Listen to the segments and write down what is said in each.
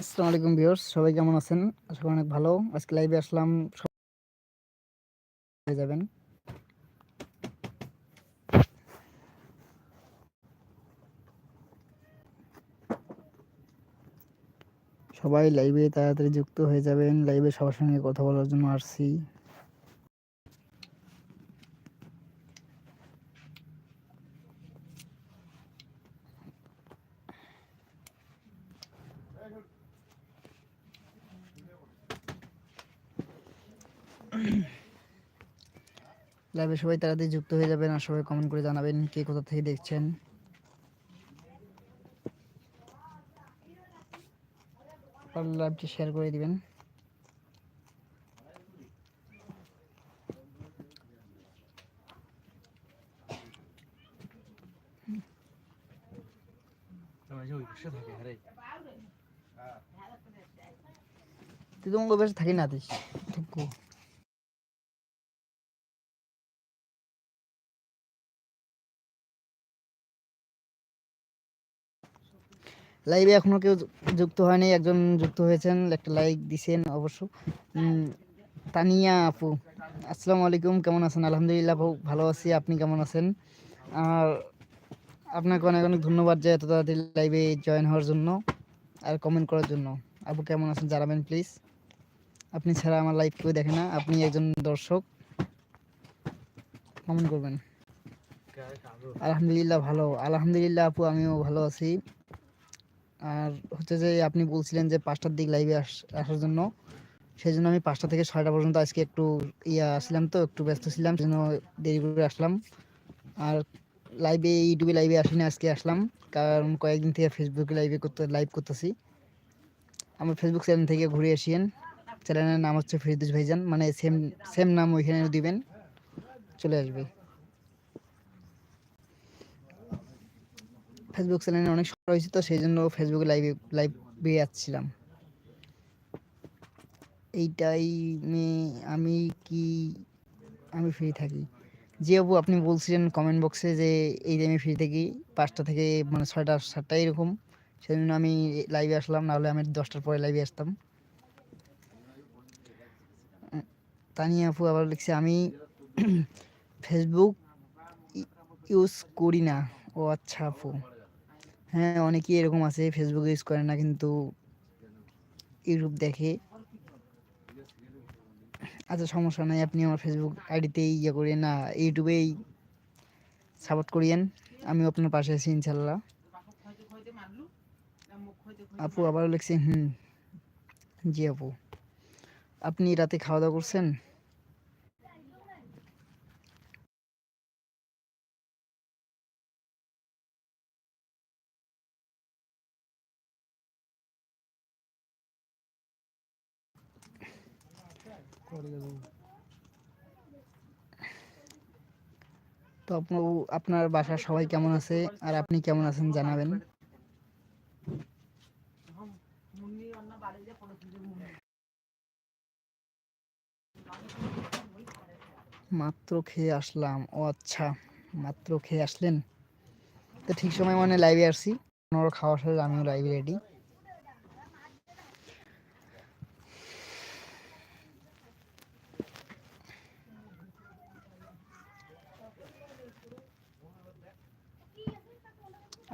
আসসালামু আলাইকুম ভিউয়ার্স, সবাই কেমন আছেন? আশা অনেক ভালো। আজকে লাইভে আসলাম হয়ে যাবেন। সবাই লাইভে তাড়াতাড়ি যুক্ত হয়ে যাবেন। লাইভে সবার সঙ্গে কথা বলার জন্য আসছি। লাইভে সবাই তাড়াতাড়ি যুক্ত হয়ে যাবেন আর সবাই কমেন্ট করে জানাবেন কে কোথা থেকে দেখছেন। লাইভটি শেয়ার করে দিবেন। তুই তো মঙ্গল বেশ থাকি না, তুই। লাইভে এখনও কেউ যুক্ত হয়নি একজন যুক্ত হয়েছেন একটা লাইক দিছেন অবশ্য। তানিয়া আপু আসসালামু আলাইকুম কেমন আছেন? আলহামদুলিল্লাহ আপু ভালো আছি আপনি কেমন আছেন? আর আপনাকে অনেক অনেক ধন্যবাদ যে এত তাড়াতাড়ি লাইভে জয়েন হওয়ার জন্য আর কমেন্ট করার জন্য। আপু কেমন আছেন? জানাবেন প্লিজ আপনি ছাড়া আমার লাইভ কেউ দেখে না আপনি একজন দর্শক। কমেন্ট করবেন। আলহামদুলিল্লাহ ভালো। আলহামদুলিল্লাহ আপু আমিও ভালো আছি। আর হচ্ছে যে আপনি বলছিলেন যে পাঁচটার দিক লাইভে আসার জন্য সেই জন্য আমি পাঁচটা থেকে ছয়টা পর্যন্ত আজকে একটু ইয়া আসলাম তো, একটু ব্যস্ত ছিলাম সেই জন্য দেরি করে আসলাম। আর লাইভে ইউটিউবে লাইভে আসিনি, আজকে আসলাম। কারণ কয়েকদিন থেকে ফেসবুকে লাইভে করতে লাইভ করতেছি। আমার ফেসবুক চ্যানেল থেকে ঘুরে আসিয়েন। চ্যানেলের নাম হচ্ছে ফিরদুস ভাইজান মানে সেম সেম নাম ওইখানে দিবেন। চলে আসবে। ফেসবুক চ্যানেলে অনেক সময় হয়েছে তো সেই জন্য ফেসবুকে লাইভে লাইভে যাচ্ছিলাম। এই টাইমে আমি কি, আমি ফ্রি থাকি। জি আপু, আপনি বলছিলেন কমেন্ট বক্সে যে এই টাইমে ফ্রি থাকি, পাঁচটা থেকে মানে ছয়টা সাতটা এরকম। সেই জন্য আমি লাইভে আসলাম, নাহলে আমি দশটার পরে লাইভে আসতাম। তানিয়া আপু আবার লিখছে, আমি ফেসবুক ইউজ করি না। ও আচ্ছা আপু। হ্যাঁ অনেকেই এরকম আছে ফেসবুক ইউজ করে না, কিন্তু ইউটিউব দেখে। আচ্ছা সমস্যা নাই, আপনি আমার ফেসবুক আইডিতেই ইয়ে করিয়েন না ইউটিউবেই সাপোর্ট করিয়েন। আমিও আপনার পাশে আছি ইনশাল্লাহ আপু, আবারও লিখছি হুম। জি, আপু। আপনি রাতে খাওয়া দাওয়া করছেন? তো আপু, আপনার বাসার সবাই কেমন আছে? আর আপনি কেমন আছেন জানাবেন। মাত্র খেয়ে আসলাম। ও আচ্ছা মাত্র খেয়ে আসলেন? তো ঠিক সময় মানে লাইভে আসছি। ওনারও খাওয়া শেষ, আমিও লাইভে রেডি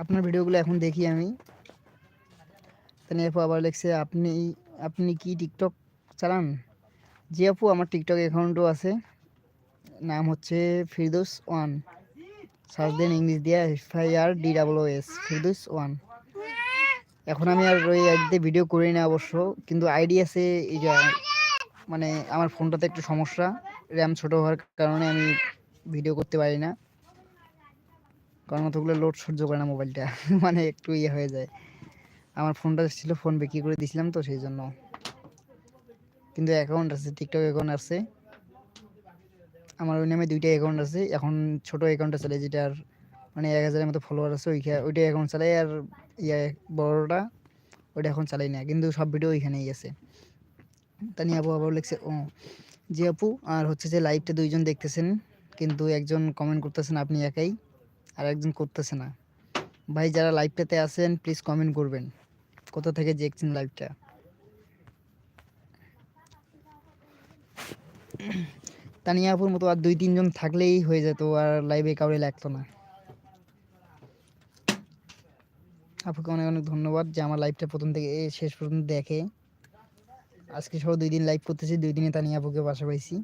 আপনার ভিডিওগুলো এখন দেখি আমি। তাহলে আপু আবার লিখছে আপনি আপনি কি টিকটক চালান? জি আপু আমার টিকটক অ্যাকাউন্টও আছে। নাম হচ্ছে ফিরদোস ওয়ান। সার্চ দেন ইংলিশ দিয়ে F I R D double S Firdous one. এখন আমি আর ওই আইডিতে ভিডিও করি না অবশ্য, কিন্তু আইডি আছে এই যে মানে আমার ফোনটাতে একটু সমস্যা র্যাম ছোটো হওয়ার কারণে আমি ভিডিও করতে পারি না। কারণ অতগুলো লোড সহ্য করে না মোবাইলটা মানে একটু ইয়ে হয়ে যায়। আমার ফোনটা ছিল ফোন বিক্রি করে দিয়েছিলাম তো সেই জন্য। কিন্তু অ্যাকাউন্ট আছে টিকটক অ্যাকাউন্ট আছে। আমার ওই নামে দুইটা অ্যাকাউন্ট আছে। এখন ছোট অ্যাকাউন্টটা চালাই যেটার মানে এক হাজারের মতো ফলোয়ার আছে ওই ওইটা অ্যাকাউন্ট চালাই আর ইয়ে বড়টা ওইটা এখন চালাই না। কিন্তু সব ভিডিও ওইখানেই আছে। তানি আপু আবার লিখছে ও, জি আপু, আর হচ্ছে যে লাইভটা দুইজন দেখতেছেন, কিন্তু একজন কমেন্ট করতেছেন আপনি একাই। আর একজন করতেছে না। ভাই, যারা লাইভটাতে আছেন প্লিজ কমেন্ট করবেন। কোথা থেকে দেখছেন লাইভটা তানিয়াপুর মতো আর দুই তিনজন থাকলেই হয়ে যেত, আর লাইভে কাউরে লাগতো না। আপুকে অনেক অনেক ধন্যবাদ যে আমার লাইভটা প্রথম থেকে শেষ পর্যন্ত দেখে। আজকে সহ দুই দিন লাইভ করতেছি, দুই দিনে তানিয়া আপুকে বাসা পাইছি।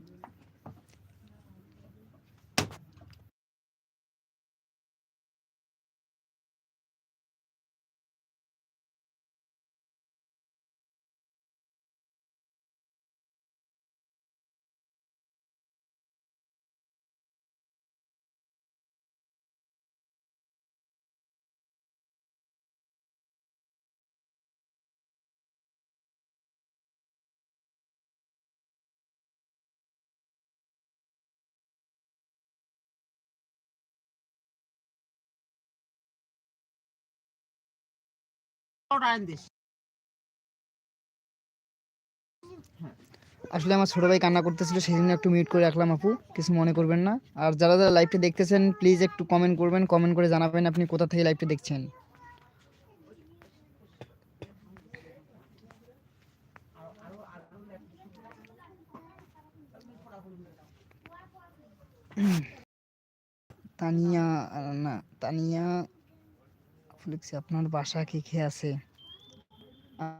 আসলে আমার ছোট ভাই কান্না করতেছিল সেই জন্য একটু মিউট করে রাখলাম আপু, কিছু মনে করবেন না। আর যারা যারা লাইভটা দেখতেছেন প্লিজ একটু কমেন্ট করবেন কমেন্ট করে জানাবেন আপনি কোথা থেকে লাইভটা দেখছেন। তানিয়া, না, তানিয়া আপু আপনার বাসা কি কে আছে?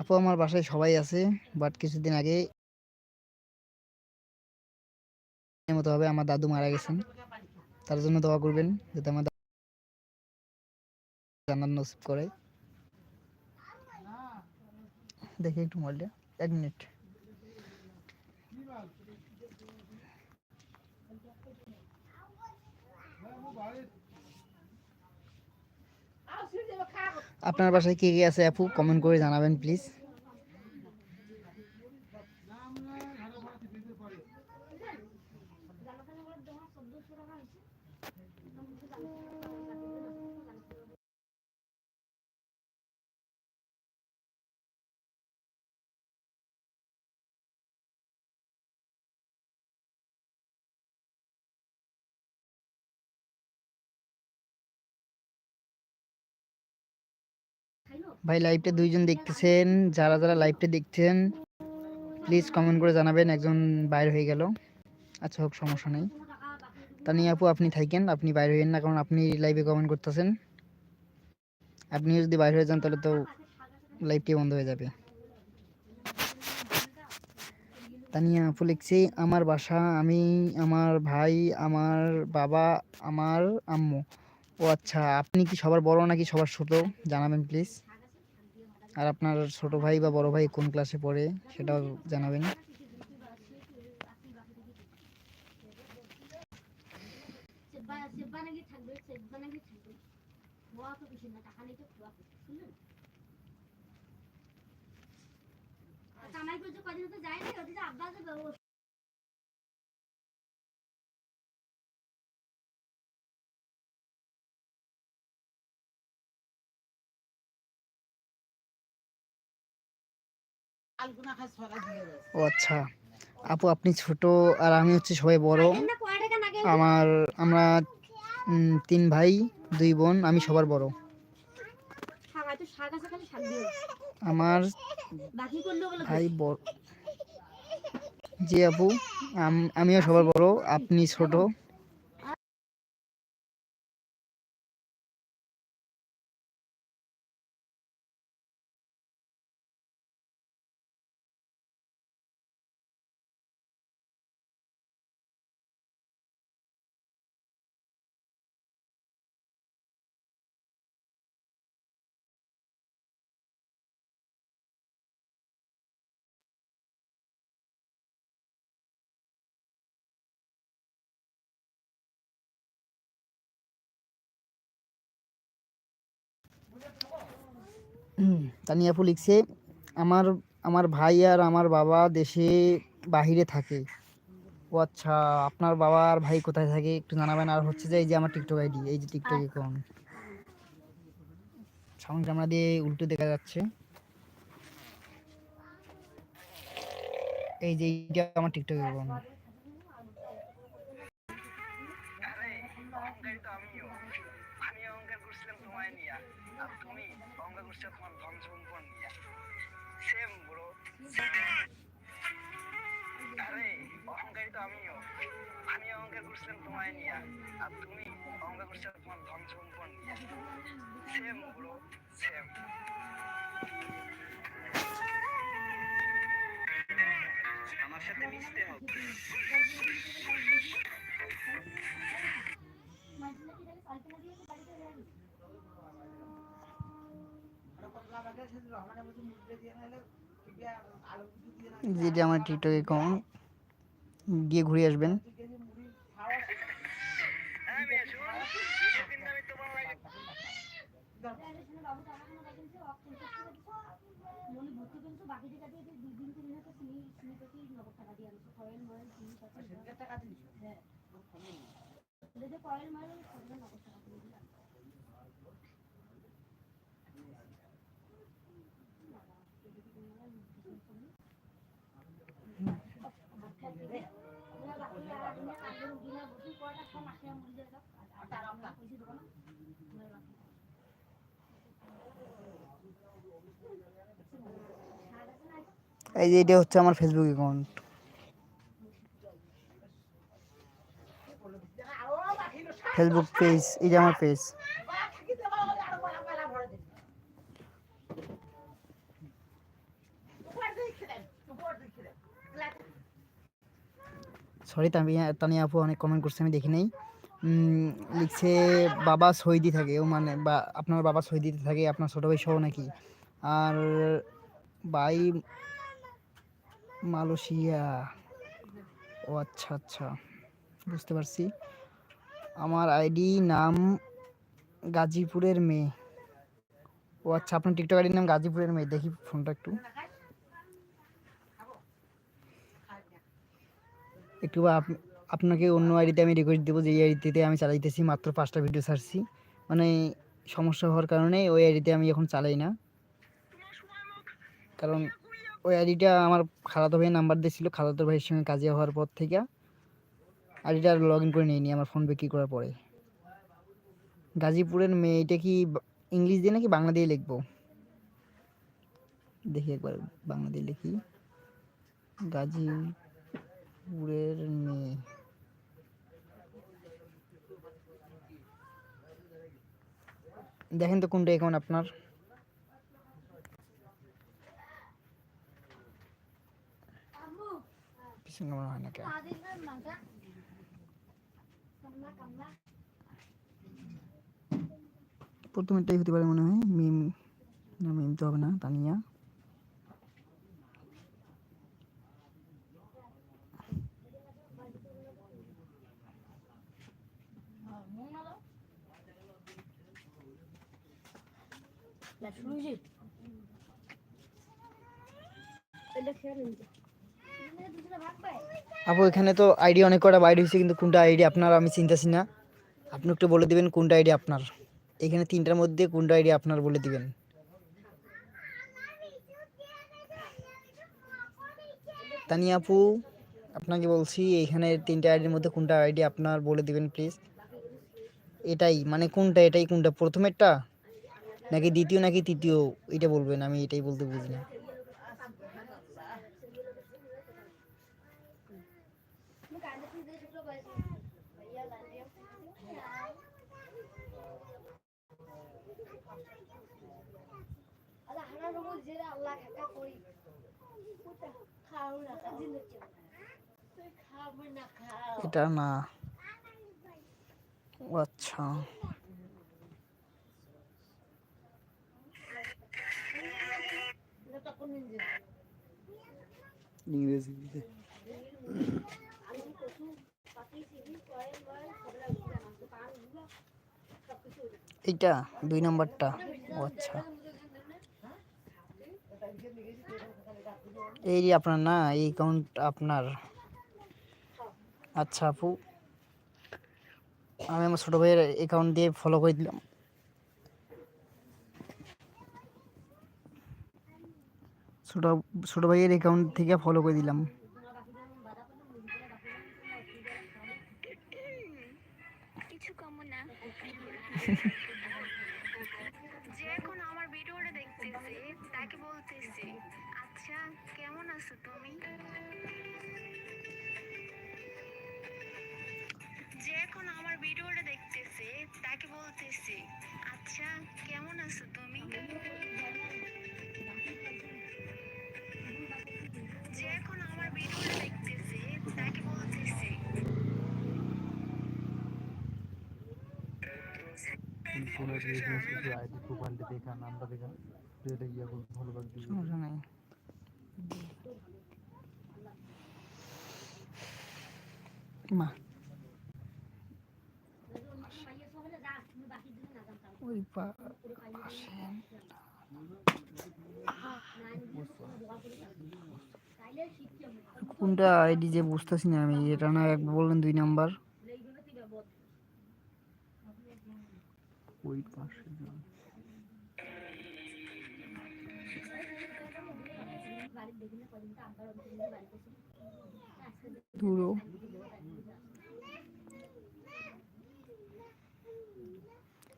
আপু, আমার বাসায় সবাই আছে বাট কিছুদিন আগে মতো হবে আমার দাদু মারা গেছেন। তার জন্য দোয়া করবেন, যাতে আমার জান্নাত নসিব করে। দেখি একটু মোবাইলটা, এক মিনিট। আপনার বাসায় কে কে আছে আপু? কমেন্ট করে জানাবেন প্লিজ ভাই লাইভটা দুইজন দেখতেছেন, যারা যারা লাইভটা দেখছেন প্লিজ কমেন্ট করে জানাবেন, একজন বাইর হয়ে গেল। আচ্ছা হোক, সমস্যা নেই। তানি আপু, আপনি থাকেন, আপনি বাইরে হইয়েন না, কারণ আপনি লাইভে কমেন্ট করতেছেন। আপনিও যদি বাইর হয়ে যান, তাহলে তো লাইভটি বন্ধ হয়ে যাবে। তানিয়া আপু লিখছি, আমার বাসা, আমি, আমার ভাই, আমার বাবা, আমার আম্মু। ও আচ্ছা আপনি কি সবার বড় নাকি সবার ছোট? জানাবেন প্লিজ আর আপনার ছোট ভাই বা বড় ভাই কোন ক্লাসে পড়ে সেটাও জানাবেন। ও ও আচ্ছা। আপু আপনি ছোট আর আমি হচ্ছে সবাই বড়। আমার আমরা তিন ভাই দুই বোন আমি সবার বড়। আমার বাকি করল বলে ভাই বড়। জি আপু আম- আমিও সবার বড়। আপনি ছোট। হুম, তানিয়া আপু লিখছে আমার আমার ভাই আর আমার বাবা দেশে বাহিরে থাকে। ও আচ্ছা আপনার বাবা আর ভাই কোথায় থাকে একটু জানাবেন? আর হচ্ছে যে এই যে আমার টিকটক আইডি এই যে টিকটক অ্যাকাউন্ট সাউন্ড ক্যামেরা দিয়ে উল্টো দেখা যাচ্ছে। এই যে এইটা আমার টিকটক অ্যাকাউন্ট তোমার ধন সম্পদ নিয়ে সেম ব্রো আরে, অহংকারী তো আমিও। আমি অহংকার করছিলাম তোমায় নিয়ে, আর তুমি অহংকার করছ তোমার ধন সম্পদ নিয়ে সেম ব্রো সেম। আমার সাথে মিশতে হবে। যেটা আমার টিকটক অ্যাকাউন্ট গিয়ে ঘুরে আসবেন। হ্যাঁ মেয়ে শুন ভিডিও কিন্তু আমি তোমার লাগে মনে ভর্তি কিন্তু বাকি টাকা দিয়ে দুই দিন তিন দিন তো চিনি চিনি পেটি নগদ টাকা দিয়ে আনছো কয়েল ময়েল চিনি পেটি টাকা দিস হ্যাঁ যে কয়েল ময়েল সবগুলো নগদ টাকা দিয়ে দিলাম এই যে এটা হচ্ছে আমার ফেসবুক অ্যাকাউন্ট ফেসবুক পেজ এই যে আমার পেজ সরি তামিয়া, তানিয়া আপু অনেক কমেন্ট করছে, আমি দেখি নাই। লিখছে, বাবা সৈদি থাকে। ও মানে বা, আপনার বাবা সৈদিতে থাকে, আপনার ছোটো ভাই সহ নাকি? আর ভাই মালয়েশিয়া। ও আচ্ছা আচ্ছা। বুঝতে পারছি। আমার আইডি নাম গাজীপুরের মেয়ে। ও আচ্ছা আপনার টিকটক আইডির নাম গাজীপুরের মেয়ে। দেখি ফোনটা একটু। একটু আপনাকে অন্য আইডিতে আমি রিকোয়েস্ট দেবো যে এই আইডিতে আমি চালাইতেছি, মাত্র পাঁচটা ভিডিও ছাড়ছি। মানে সমস্যা হওয়ার কারণে ওই আইডিতে আমি এখন চালাই না। কারণ ওই আইডিটা আমার খালাতো ভাইয়ের নাম্বার দিয়েছিল, খালাতো ভাইয়ের সঙ্গে কাজে হওয়ার পর থেকে। আইডিটা লগ ইন করে নিইনি, আমার ফোন বিক্রি করার পরে। গাজীপুরের মেয়ে এটা কি ইংলিশ দিয়ে নাকি বাংলা দিয়ে লিখব? দেখি একবার বাংলা দিয়ে লিখি। গাজীপুরের মেয়ে। দেখেন তো কোনটা এখন আপনার। পিছন হয় না কেন প্রথমেরটাই হতে পারে মনে হয়, মিম। না, মিম তো হবে না, তানিয়া। আপু, এখানে তো আইডি অনেক কটা বাইরে হয়েছে, কিন্তু কোনটা আইডি আপনার আমি চিন্তাছি না। আপনি একটু বলে দিবেন কোনটা আইডি আপনার। এখানে তিনটার মধ্যে কোনটা আইডি আপনার বলে দিবেন। তানি আপু, আপনাকে বলছি এইখানে তিনটা আইডির মধ্যে কোনটা আইডি আপনার বলে দিবেন, প্লিজ। এটাই মানে কোনটা, এটাই কোনটা? প্রথমেরটা? নাকি দ্বিতীয় নাকি তৃতীয় এটা বলবেন আমি এটাই বলতে বুঝি না। এটা না। আচ্ছা। এইটা, দুই নাম্বারটা। ও আচ্ছা। এই আপনার না, এই অ্যাকাউন্ট আপনার। আচ্ছা আপু, আমি আমার ছোটো ভাইয়ের অ্যাকাউন্ট দিয়ে ফলো করে দিলাম। ছোটো ছোটো ভাইয়ের অ্যাকাউন্ট থেকে ফলো করে দিলাম। সমস্যা নাই। ওই কোনটা আইডি যে বুঝতেছি না আমি, এটা না একবার বললেন দুই নাম্বার। ওই পাশে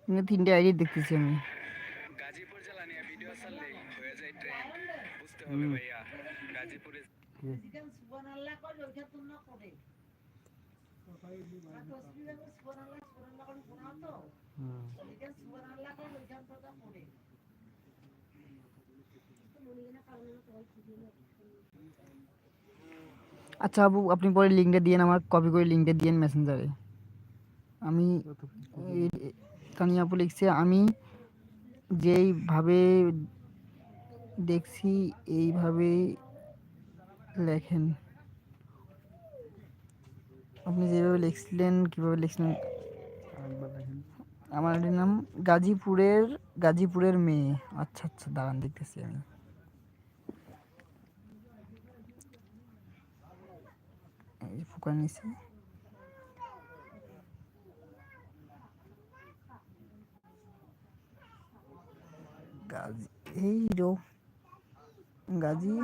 এখানে তিনটে আইডি দেখতেছি আমি। গাজীপুর জেলা নিয়ে ভিডিও ছাড়লেই হয়ে যায় ট্রেন্ড বুঝতে হবে ভাইয়া গাজীপুরে হুম। আচ্ছা আবু আপনি পরে লিঙ্কটা দিয়েন, আমার কপি করে লিঙ্কটা দিয়েন মেসেঞ্জারে আমি তানিয়া আপু লিখছে, আমি যেইভাবে দেখছি, এইভাবে লেখেন। আপনি যেভাবে লিখছিলেন, কীভাবে লিখছিলেন? আমার নাম গাজীপুরের গাজীপুরের মেয়ে। আচ্ছা আচ্ছা দাঁড়ান দেখতেছি আমি। গাজী এই রো গাজী।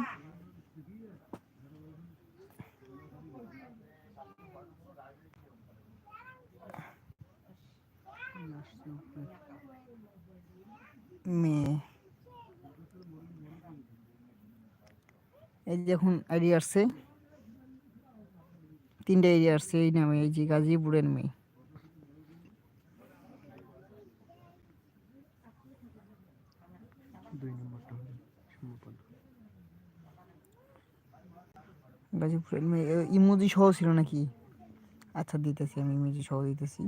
মেয়ে। এই যে এখন আইডি আসছে। তিনটা এরিয়া আসছে এই নামে এই যে গাজীপুরের মেয়ে। গাজীপুরের মেয়ে ইমোজি সহ ছিল নাকি? আচ্ছা দিতেছি আমি ইমোজি সহ দিতেছি।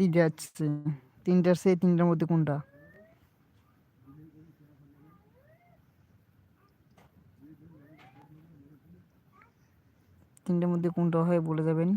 তিনটে আসছে তিনটে আসছে এই তিনটার মধ্যে কোনটা? তিনটার মধ্যে কোনটা হয় বলে যাবেন।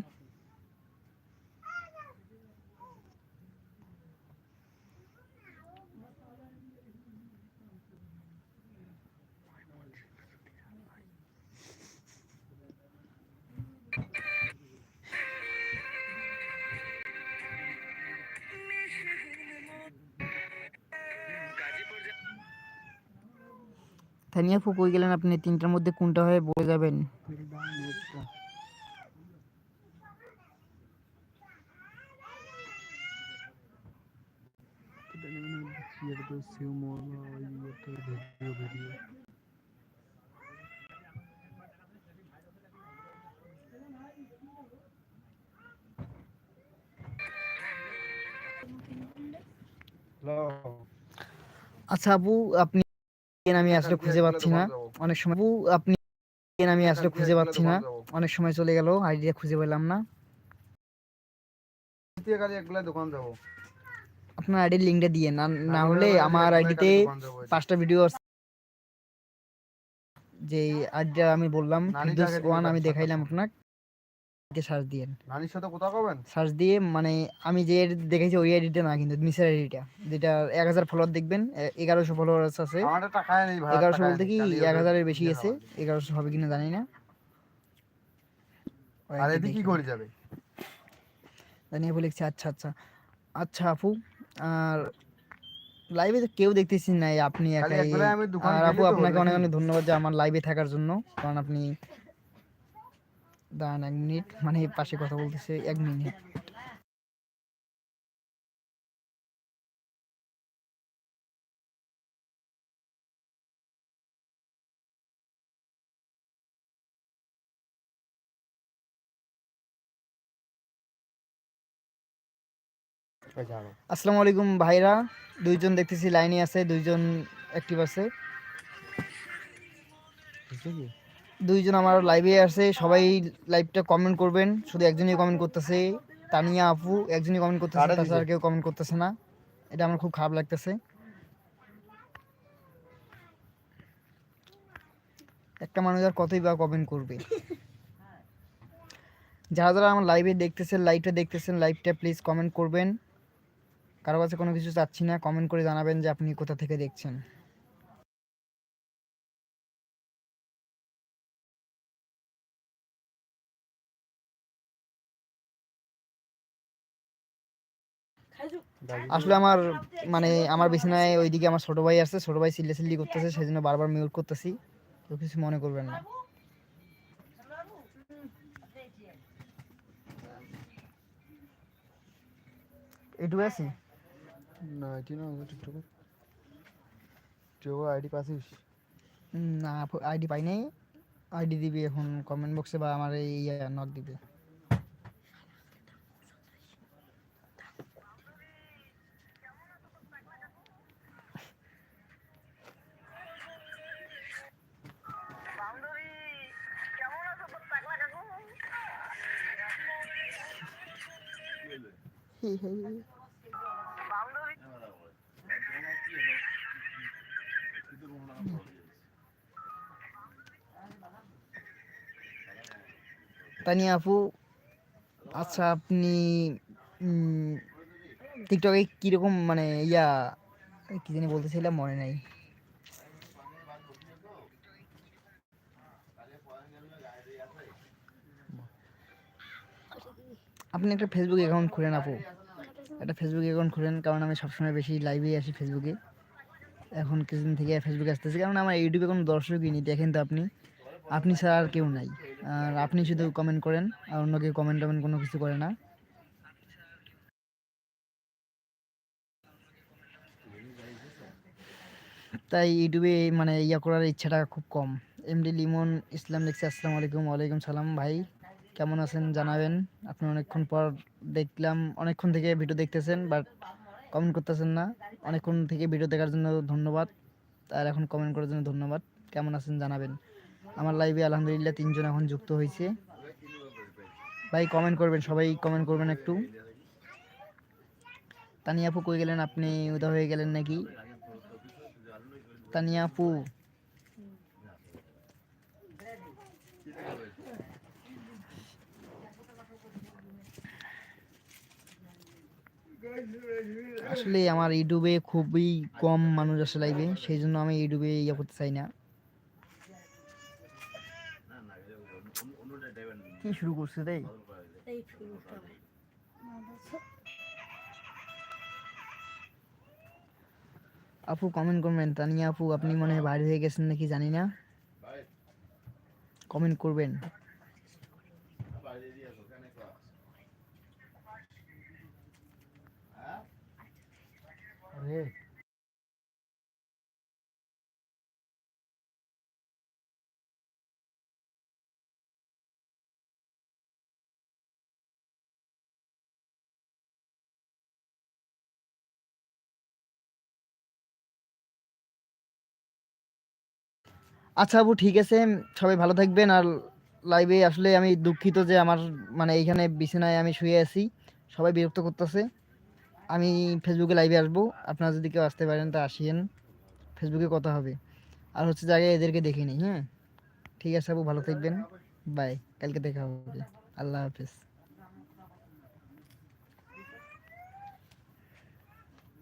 তানিয়া ফু কই গেলেন আপনি তিনটার মধ্যে কোনটা হয় বলে যাবেন? আচ্ছা আপু আপনি আমি আসলে খুঁজে পাচ্ছি না। অনেক সময় আপু আপনি আমি আসলে খুঁজে পাচ্ছি না। অনেক সময় চলে গেল আইডিয়া খুঁজে পেলাম না। দোকান যাব। আপনার আইডির লিঙ্কটা দিয়ে না না হলে আমার আইডিতে পাঁচটা ভিডিও আছে। যে আইডিটা আমি বললাম ওয়ান আমি দেখাইলাম আপনাকে। সার্চ দিয়েন নানির সাথে কোথাও কবেন সার্চ দিয়ে মানে আমি যে দেখেছি ওই আইডিটা না কিন্তু নিচের আইডিটা যেটা এক হাজার ফলোয়ার দেখবেন এগারোশো ফলোয়ার আছে। আমার টাকায় নেই ভাই এগারোশো বলতে কি এক হাজারের বেশি আছে এগারোশো হবে কিনা জানি না। আর এদিকে কি করে যাবে? জানিয়ে বলে আচ্ছা আচ্ছা। আচ্ছা আপু আর লাইভে তো কেউ দেখতেছি না আপনি একাই। আর আপু আপনাকে অনেক অনেক ধন্যবাদ যে আমার লাইভে থাকার জন্য। কারণ আপনি দাঁড়ান এক মিনিট মানে পাশে কথা বলতেছে এক মিনিট। আসসালামু আলাইকুম ভাইরা, দুইজন দেখতেছি লাইনে আছে, দুইজন অ্যাক্টিভ আছে। দুইজন আমার লাইভে আছে সবাই লাইভটা কমেন্ট করবেন। শুধু একজনই কমেন্ট করতেছে তানিয়া আপু একজনই কমেন্ট করতেছে? তাছাড়া কেউ কমেন্ট করতেছে না। এটা আমার খুব খারাপ লাগতেছে। একটা মানুষ আর কতই বা কমেন্ট করবে। যারা যারা আমার লাইভে দেখতেছেন লাইভটা দেখতেছেন লাইভটা প্লিজ কমেন্ট করবেন। কারও কাছে কোনো কিছু চাচ্ছি না কমেন্ট করে জানাবেন যে আপনি কোথা থেকে দেখছেন। আসলে আমার মানে আমার বিছানায় ওইদিকে আমার ছোট ভাই আছে ছোট ভাই চিল্লি সিল্লি করতেছে সেই জন্য বারবার মিউট করতেছি। কেউ কিছু মনে করবেন না। এটুকু আছি? না এটি না টিকটকে টিকটকে আইডি উম, না আইডি পাই নাই। আইডি দিবি এখন কমেন্ট বক্সে বা আমার এই নক দিবে। তানিয়া আপু আচ্ছা আপনি টিকটকে কীরকম মানে ইয়া কি জানি বলতেছিলাম মনে নাই। আপনি একটা ফেসবুক অ্যাকাউন্ট খুলেন আপু। একটা ফেসবুক অ্যাকাউন্ট খুলেন, কারণ আমি সবসময় বেশি লাইভে আসি ফেসবুকে এখন কিছুদিন থেকে ফেসবুকে আসতেছি, কারণ আমার ইউটিউবে কোনো দর্শকই নেই, দেখেন তো আপনি। আপনি ছাড়া আর কেউ নাই। আর আপনি শুধু কমেন্ট করেন, আর অন্য কেউ কমেন্ট টমেন্ট কোনো কিছু করে না। তাই ইউটিউবে মানে ইয়া করার ইচ্ছাটা খুব কম। এমডি লিমন ইসলাম লিখছে আসসালামু আলাইকুম ওয়ালাইকুম সালাম ভাই। কেমন আছেন জানাবেন। আপনি অনেকক্ষণ পর দেখলাম, অনেকক্ষণ থেকে ভিডিও দেখতেছেন বাট কমেন্ট করতেছেন না। অনেকক্ষণ থেকে ভিডিও দেখার জন্য ধন্যবাদ, আর এখন কমেন্ট করার জন্য ধন্যবাদ। কেমন আছেন জানাবেন। আমার লাইভে আলহামদুলিল্লাহ তিনজন এখন যুক্ত হয়েছে। ভাই কমেন্ট করবেন, সবাই কমেন্ট করবেন একটু। তানিয়া আপু কই গেলেন? আপনি উদা হয়ে গেলেন নাকি? তানিয়া আপু আসলে আমার ইউটিউবে খুবই কম মানুষ আসে লাইভে সেই জন্য আমি ইউটিউবে ইয়ে করতে চাই না। কি শুরু করছে তাই আপু কমেন্ট করবেন। তানিয়া আপু আপনি মনে হয় বাইরে হয়ে গেছেন নাকি জানি না। কমেন্ট করবেন। আচ্ছা আপু, ঠিক আছে। সবাই ভালো থাকবেন। আর লাইভে আসলে আমি দুঃখিত যে আমার মানে এইখানে বিছানায় আমি শুয়ে আছি। সবাই বিরক্ত করতেছে। আমি ফেসবুকে লাইভে আসব। আপনারা যদি কেউ আসতে পারেন, তা আসিয়েন। ফেসবুকে কথা হবে। আর হচ্ছে জায়গায় এদেরকে দেখে নিই হ্যাঁ? ঠিক আছে আপু, ভালো থাকবেন। বাই কালকে দেখা হবে। আল্লাহ হাফেজ।